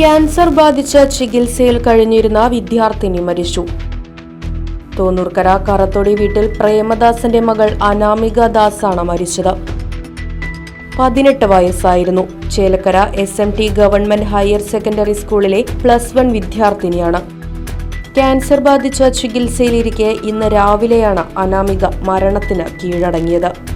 Cancer ബാധിച്ച ചികിത്സയിൽ കഴിഞ്ഞിരുന്ന വിദ്യാർത്ഥിനി മരിച്ചു. തോന്നൂർക്കര കറത്തൊടി വീട്ടിൽ പ്രേമദാസന്റെ മകൾ അനാമിക ദാസാണ് മരിച്ചത്. പതിനെട്ട് വയസ്സായിരുന്നു. Chelakkara S M T government higher secondary സ്കൂളിലെ പ്ലസ് വൺ വിദ്യാർത്ഥിനിയാണ്. ക്യാൻസർ ബാധിച്ച ചികിത്സയിലിരിക്കെ ഇന്ന് രാവിലെയാണ് അനാമിക മരണത്തിന് കീഴടങ്ങിയത്.